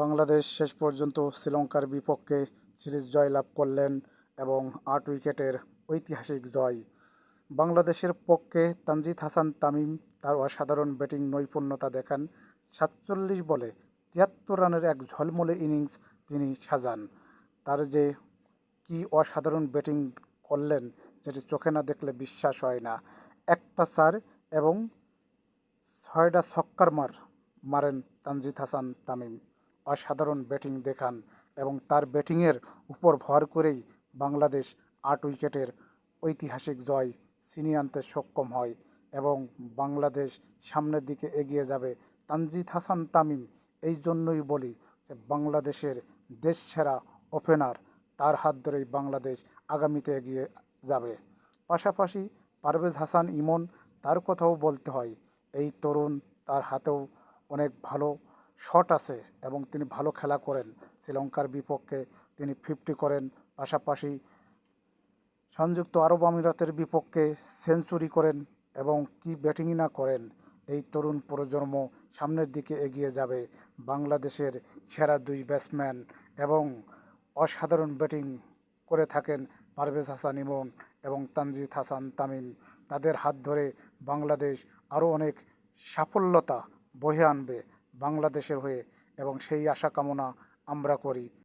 বাংলাদেশ শেষ পর্যন্ত শ্রীলঙ্কার বিপক্ষে সিরিজ জয়লাভ করলেন এবং আট উইকেটের ঐতিহাসিক জয়। বাংলাদেশের পক্ষে তানজিদ হাসান তামিম তার অসাধারণ ব্যাটিং নৈপুণ্যতা দেখান। সাতচল্লিশ বলে তিয়াত্তর রানের এক ঝলমলে ইনিংস তিনি সাজান। তার যে কি অসাধারণ ব্যাটিং করলেন যেটি চোখে না দেখলে বিশ্বাস হয় না। একটা চার এবং ছয়টা ছক্কার মার মারেন তানজিদ হাসান তামিম। অসাধারণ ব্যাটিং দেখান এবং তার ব্যাটিংয়ের উপর ভর করেই বাংলাদেশ আট উইকেটের ঐতিহাসিক জয় ছিনিয়ে আনতে সক্ষম হয় এবং বাংলাদেশ সামনের দিকে এগিয়ে যাবে তানজিদ হাসান তামিম। এই জন্যই বলি যে বাংলাদেশের দেশসেরা ওপেনার, তার হাত ধরেই বাংলাদেশ আগামীতে এগিয়ে যাবে। পাশাপাশি পারভেজ হাসান ইমন, তার কথাও বলতে হয়, এই তরুণ তার হাতেও অনেক ভালো শট আছে এবং তিনি ভালো খেলা করেন। শ্রীলঙ্কার বিপক্ষে তিনি ফিফটি করেন। পাশাপাশি সংযুক্ত আরব আমিরাতের বিপক্ষে সেঞ্চুরি করেন এবং কি ব্যাটিংই না করেন, এই তরুণ প্রজন্ম সামনের দিকে এগিয়ে যাবে। বাংলাদেশের সেরা দুই ব্যাটসম্যান এবং অসাধারণ ব্যাটিং করে থাকেন পারভেজ হাসান ইমন এবং তানজিদ হাসান তামিম। তাদের হাত ধরে বাংলাদেশ আরও অনেক সাফল্যতা বহে আনবে। বাংলাদেশের হয়ে এবং সেই আশা কামনা আমরা করি।